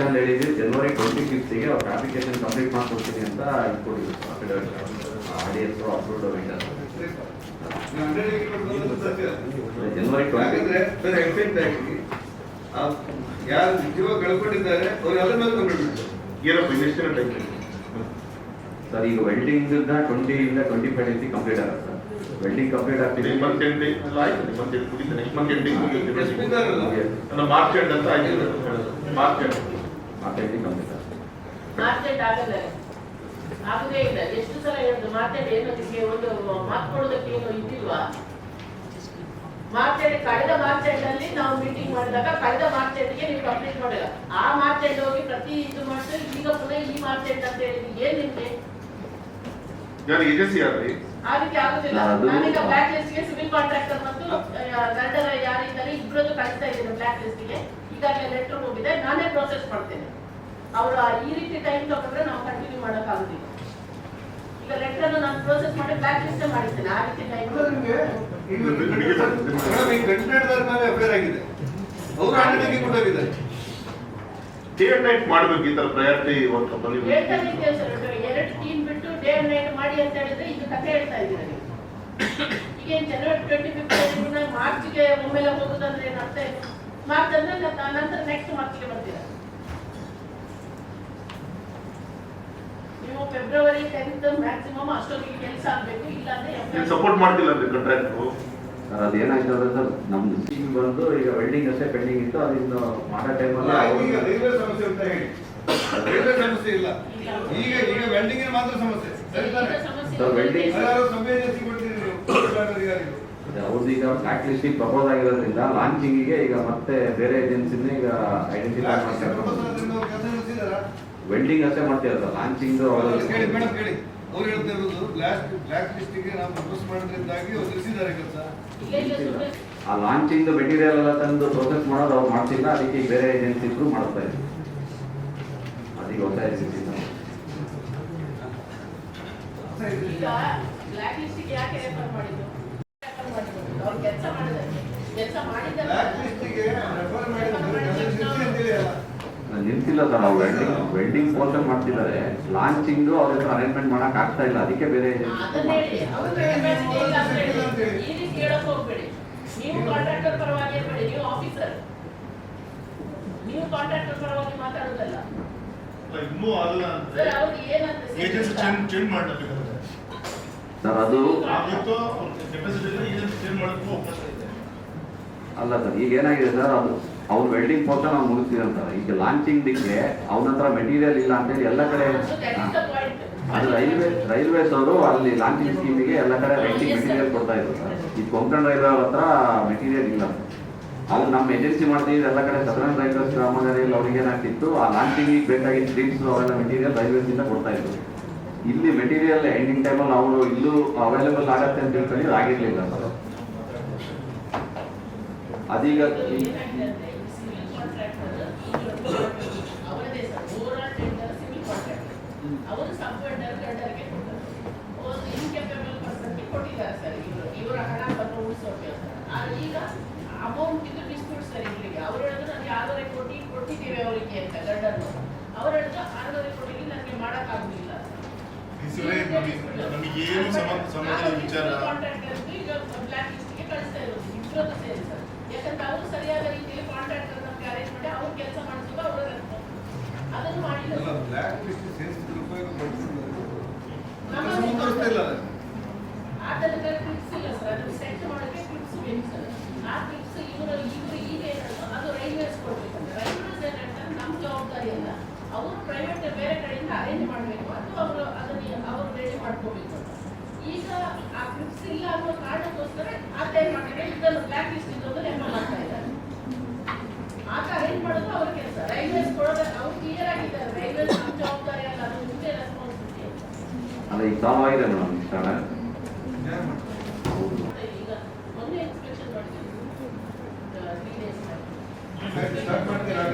ಅಂತ ಹೇಳಿದ್ವಿ ಜನವರಿ ಟ್ವೆಂಟಿ ಫಿಫ್ತಿಗೆ ಅವ್ರ ಅಪ್ಲಿಕೇಶನ್ ಕಂಪ್ಲೀಟ್ ಮಾಡ್ಕೊಡ್ತೀನಿ ಅಂತ ಇಟ್ಕೊಟ್ಟಿದ್ರು R D S approved vendor January twenty ಯಾರು ಜೀವ ಕಳ್ಕೊಂಡಿದ್ದಾರೆ ಅವ್ರು ಎಲ್ಲ ಮೇಲೆ ಬಂದ್ಬಿಡ್ಬೇಕು ಏನಪ್ಪ ಇನ್ನೆಷ್ಟು ಸರ್ ಈಗ ವೆಲ್ಡಿಂಗ್ ಟ್ವೆಂಟಿ ಇಂದ ಟ್ವೆಂಟಿ ಫೈವ್ ಡೇಸ್ ಕಂಪ್ಲೀಟ್ ಆಗುತ್ತೆ ಸರ್. ವೆಲ್ಡಿಂಗ್ ಕಂಪ್ಲೀಟ್ ಆಗ್ತಿದೆ ಮಂತ್ ಎಂಡಿಂಗ್ ಎಲ್ಲ ಆಯ್ತು ಮಂತ್ ಎಂಡ್ ಮುಗಿತು ನೆಕ್ಸ್ಟ್ ಮಂತ್ ಎಂಡಿಂಗ್ ಮುಗಿಯುತ್ತೆ ನಾನು ಮಾರ್ಚ್ ಎಂಡ್ ಅಂತ ಆಯ್ತು March end marketing complete March market ಆಗಲ್ಲ ಆಗುದೇ ಇಲ್ಲ. ಎಷ್ಟು ಸಲ ಹೇಳಿದ್ರು ಮಾರ್ಕೆಟ್ ನಿಮಗೆ ಒಂದು ಮಾತು ಕೊಡೋದಕ್ಕೆ ಏನು ಇದ್ದಿಲ್ವಾ? ಮಾರ್ಚ್ ಎಂಡ್ ಕಳೆದ ಮಾರ್ಚ್ ಎಂಡ್ ಅಲ್ಲಿ ನಾವು ಮೀಟಿಂಗ್ ಮಾಡಿದಾಗ ಕಳೆದ ಮಾರ್ಚ್ ಎಂಡ್ಗೆ ನೀವು ಕಂಪ್ಲೀಟ್ ಮಾಡಿಲ್ಲ. ಆ ಮಾರ್ಚ್ ಎಂಡ್ ಹೋಗಿ ಪ್ರತಿ ಇದು ಮಾಡ್ತಾರೆ ಈಗ ಪುನಃ ಈ ಮಾರ್ಚ್ ಎಂಡ್ ಅಂತ ಹೇಳಿ ಏನ್ ನಿಮ್ಗೆ? ನಾನು ಏಜೆನ್ಸಿ ಯಾರು ಆ ರೀತಿ ಆಗೋದಿಲ್ಲ. ನಾನೀಗ ಬ್ಲಾಕ್ ಸಿವಿಲ್ ಕಾಂಟ್ರಾಕ್ಟರ್ ಮತ್ತು ಯಾರಿದ್ದಾರೆ ಇಬ್ಬರದ್ದು ಕಳಿಸ್ತಾ ಇದ್ದೀನಿ ಬ್ಲಾಕ್ ಈಗಾಗಲೇ ಲೆಟರ್ ಹೋಗಿದೆ. ನಾನೇ ಪ್ರೋಸೆಸ್ ಮಾಡ್ತೇನೆ. ಅವರು ಈ ರೀತಿ ಟೈಮ್ ತಗೊಂಡ್ರೆ ನಾವು ಕಂಟಿನ್ಯೂ ಮಾಡೋಕ್ಕಾಗುದಿಲ್ಲ. ಈಗ ಲೆಟರ್ ಅನ್ನು ನಾನು ಪ್ರೋಸೆಸ್ ಮಾಡಿ ಬ್ಲಾಕ್ ಲಿಸ್ಟ್ ಮಾಡಿದ್ದೇನೆ ಆ ರೀತಿ ಟೈಮ್ ಆಗಿದೆ. ಅವರು ಡೇ ಅಂಡ್ ನೈಟ್ ಮಾಡ್ಬೇಕು ಈ ತರ ಪ್ರಯಾರಿಟಿ ವರ್ಕ್ ಎರಡು ಟೀಮ್ ಬಿಟ್ಟು ಡೇ ಅಂಡ್ ಮಾಡಿ ಅಂತ ಹೇಳಿದ್ರೆ ಈಗ ಕಥೆ ಹೇಳ್ತಾ ಇದ್ದೀರಾ ನೀವು ಈಗ ಏನ್ ಜನವರಿ ಟ್ವೆಂಟಿ ಫಿಫ್ತ್ ಮಾರ್ಚ್ಗೆ ಒಮ್ಮೆಲೆ ಹೋಗುದಂದ್ರೆ ಏನು ಅರ್ಥ ಮಾರ್ಚ್ ಅಂದ್ರೆ ನಂತರ ನೆಕ್ಸ್ಟ್ ಮಾರ್ಚ್ಗೆ ಬರ್ತೀರಾ? ನೀವು ಫೆಬ್ರವರಿ ಟೆಂತ್ ಮ್ಯಾಕ್ಸಿಮಮ್ ಅಷ್ಟೊತ್ತಿಗೆ ಕೆಲಸ ಆಗ್ಬೇಕು ಇಲ್ಲಾಂದ್ರೆ ನೀವು ಸಪೋರ್ಟ್ ಮಾಡ್ತಿಲ್ಲ ಅಂದ್ರೆ ಕಾಂಟ್ರಾಕ್ಟ್ರು ಸರ್ ಅದೇನಾಯ್ತು ಅಂದ್ರೆ ಸರ್ ನಮ್ದು ಸ್ಕೀಮ್ ಬಂದು ಈಗ ವೆಲ್ಡಿಂಗ್ ಅಷ್ಟೇ ಪೆಂಡಿಂಗ್ ಇತ್ತು ಅದನ್ನು ಮಾಡೋ ಅಲ್ಲ, ಟೈಮಲ್ಲಿ ಈಗ ರೈಲ್ವೆ ಸಮಸ್ಯೆ ಅಂತ ಹೇಳಿ. ರೈಲ್ವೆ ಸಮಸ್ಯೆ ಇಲ್ಲ. ಈಗ ಈಗ ವೆಲ್ಡಿಂಗ್ ಮಾತ್ರ ಸಮಸ್ಯೆ. ಅವ್ರದ್ದು ಈಗ ಬ್ಲಾಕ್ ಪ್ರಪೋಸ್ ಆಗಿರೋದ್ರಿಂದ ಲಾಂಚಿಂಗಿಗೆ ಈಗ ಮತ್ತೆ ಬೇರೆ ಏಜೆನ್ಸಿನ ಈಗ ಐಡೆಂಟಿಫೈ ವೆಲ್ಡಿಂಗ್ ಅಷ್ಟೇ ಮಾಡ್ತೀರ ಸರ್ ಲಾಂಚಿಂಗ್ ಕೇಳಿ ಕೇಳಿ. ಅವ್ರು ಹೇಳ್ತಾ ಇರೋದು ಬ್ಲಾಕ್ ಬ್ಲಾಕ್ ಲಿಸ್ಟಿಗೆ ನಾವು ಪ್ರಪೋಸ್ ಮಾಡೋದ್ರಿಂದಾಗಿ ಅವ್ರು ತಿಳಿಸಿದ್ದಾರೆ ಕೆಲಸ. ಇಲ್ಲ ಇಲ್ಲ ಸುಮ್ಮನೆ ಆ ಲಾಂಚಿಂಗ್ ಮೆಟೀರಿಯಲ್ ಎಲ್ಲ ತಂದು ಪ್ರೊಸೆಸ್ ಮಾಡೋದು ಅವ್ರು ಮಾಡ್ತಿಲ್ಲ ಅದಕ್ಕೆ ಈಗ ಬೇರೆ ಏಜೆನ್ಸಿ ಇದ್ರು ಮಾಡ್ತಾ ಇದ್ರು ಅದೀಗ ಹೊಸ ಏಜೆನ್ಸಿ ಈಗ ಬ್ಲಾಕ್ ಲಿಸ್ಟಿಗೆ ಯಾಕೆ ರೆಫರ್ ಮಾಡಿದ್ದು ರೆಫರ್ ಮಾಡಿದ್ದು ಅವ್ರು ಕೆಲಸ ಕೆಲಸ ಸರ್ ನಾವು ವೆಲ್ಡಿಂಗ್ ವೆಲ್ಡಿಂಗ್ ಮಾಡ್ತಿದ್ದಾರೆ. ಲಾಂಚಿಂಗ್ ಅವ್ರ ಹತ್ರ ಅರೇಂಜ್ಮೆಂಟ್ ಮಾಡಕ್ ಆಗ್ತಾ ಇಲ್ಲ ಅದಕ್ಕೆ ಬೇರೆ ಅದನ್ನ ಅವ್ರು ಹೇಳ್ಬೇಡಿ, ಇಲ್ಲ ಅಂತ ಹೇಳಿ. ಈ ರೀತಿ ಹೇಳಕ್ ಹೋಗ್ಬೇಡಿ. ನೀವು ಕಾಂಟ್ರಾಕ್ಟರ್ ಪರವಾಗಿ ಹೇಳ್ಬೇಡಿ ನೀವು ಆಫೀಸರ್ ನೀವು ಕಾಂಟ್ರಾಕ್ಟರ್ ಪರವಾಗಿ ಮಾತಾಡೋದಲ್ಲ. ಇನ್ನೂ ಅಲ್ಲ ಸರ್ ಅವ್ರು ಏನಂತ ಏಜೆನ್ಸಿ ಚೇಂಜ್ ಮಾಡಬೇಕಾಗುತ್ತೆ ಸರ್ ಅದು ಆಗಿತ್ತು ಕೆಪಾಸಿಟಿ ಏಜೆನ್ಸಿ ಚೇಂಜ್ ಮಾಡೋಕ್ಕೂ ಅವಕಾಶ ಇದೆ ಅಲ್ಲ ಸರ್ ಈಗ ಏನಾಗಿದೆ ಸರ್ ಅದು ಅವ್ರು ವೆಲ್ಡಿಂಗ್ ಫೋಟೋ ನಾವು ಮುಗಿಸ್ತೀವಿ ಸರ್. ಈಗ ಲಾಂಚಿಂಗ್ ದಿಕ್ಕೆ ಅವನ ಹತ್ರ ಮೆಟೀರಿಯಲ್ ಇಲ್ಲ ಅಂತೇಳಿ ಎಲ್ಲ ಕಡೆ ಹಾ. ಅದು ರೈಲ್ವೆ ರೈಲ್ವೇಸ್ ಅವರು ಅಲ್ಲಿ ಲಾಂಚಿಂಗ್ ಸ್ಕೀಮಿಗೆ ಎಲ್ಲ ಕಡೆ ವೆಲ್ಡಿಂಗ್ ಮೆಟೀರಿಯಲ್ ಕೊಡ್ತಾ ಇದ್ರು ಸರ್. ಈ ಕೊಂಕಣ ರೈಲ್ವೆ ಅವ್ರ ಹತ್ರ ಮೆಟೀರಿಯಲ್ ಇಲ್ಲ. ಅದು ನಮ್ಮ ಏಜೆನ್ಸಿ ಮಾಡ್ತಿದ್ದು ಎಲ್ಲ ಕಡೆ ಸದನ ರೈಲ್ವೇಸ್ ಗ್ರಾಮದಲ್ಲಿ ಅವ್ರಿಗೆ ಏನಾಗ್ತಿತ್ತು ಆ ಲಾಂಚಿಂಗ್ ಬೇಕಾಗಿದ್ದ ಸ್ಟ್ರೀಟ್ಸ್ ಅವೆಲ್ಲ ಮೆಟೀರಿಯಲ್ ರೈಲ್ವೇಸ್ ಇಂದ ಕೊಡ್ತಾ ಇದ್ರು. ಇಲ್ಲಿ ಮೆಟೀರಿಯಲ್ ಎಂಡಿಂಗ್ ಟೈಮಲ್ಲಿ ಅವರು ಇಲ್ಲೂ ಅವೈಲೇಬಲ್ ಆಗತ್ತೆ ಅಂತ ಹೇಳ್ಕೊಂಡು ಆಗಿರ್ಲಿಲ್ಲ ಸರ್ ಅದೀಗ ಅಮೌಂಟ್ ಇದು ಸರ್ ಹೇಳಿದ್ರು ನನಗೆ ಆರೂವರೆ ಕೋಟಿ ಕೊಟ್ಟಿದ್ದೇವೆ ಅವರಿಗೆ ಅಂತ ಗಂಡನ್ನು. ಅವ್ರು ಹೇಳಿದ್ರು ಕೋಟಿಗೆ ನನಗೆ ಮಾಡೋಕ್ಕಾಗಲಿಲ್ಲ. ಸೇರಿ ಸರ್ ಯಾಕಂದ್ರೆ ಅವರು ಸರಿಯಾದ ರೀತಿಯಲ್ಲಿ ಕಾಂಟ್ಯಾಕ್ಟ್ ನಮ್ಗೆ ಅರೇಂಜ್ ಮಾಡಿ ಅವ್ರು ಕೆಲಸ ಮಾಡಿಸುವ ಅವರ ಪ್ರೈವೇಟ್ ಬೇರೆ ಕಡೆಯಿಂದ ಅರೇಂಜ್ ಮಾಡಬೇಕು ಅವರು ಅದನ್ನು ಅವರು ರೆಡಿ ಮಾಡ್ಕೋಬೇಕು ಈಗ ಆ ಕ್ಲಿಪ್ಸ್ ಇಲ್ಲ ಅನ್ನೋ ಕಾರಣಕ್ಕೋಸ್ಕರ ಅದೇನ್ ಮಾಡ್ತಾರೆ ಇದನ್ನು ಬ್ಲಾಕ್ ಲಿಸ್ಟ್ ಇದ್ದೊಂದು ನೆಪ ಮಾಡ್ತಾ ಇದ್ದಾರೆ. ಆಗ ಏನ್ ಮಾಡೋದು ಅವ್ರ ಕೆಲಸ. ರೈಲ್ವೇಸ್ ಕೊಡೋದಕ್ಕೆ ಅವ್ರು ಕ್ಲಿಯರ್ ಆಗಿದ್ದಾರೆ. ರೈಲ್ವೇಸ್ ನಮ್ಮ ಜವಾಬ್ದಾರಿ ಅಲ್ಲ ಅದು ನಿಮ್ಮದೇ ರೆಸ್ಪಾನ್ಸಿಬಿಲಿಟಿ ಅಲ್ಲ ಈಗ ಸಾಲ್ವ್ ಆಗಿದೆ ಮೇಡಮ್ ಇಷ್ಟ ಯಾರು ಈಗ ಮೊನ್ನೆ ಇನ್ಸ್ಪೆಕ್ಷನ್ ಮಾಡಿದ್ವಿ ತ್ರೀ ಡೇಸ್ ಸ್ಟಾರ್ಟ್ ಮಾಡ್ತೀರಾ?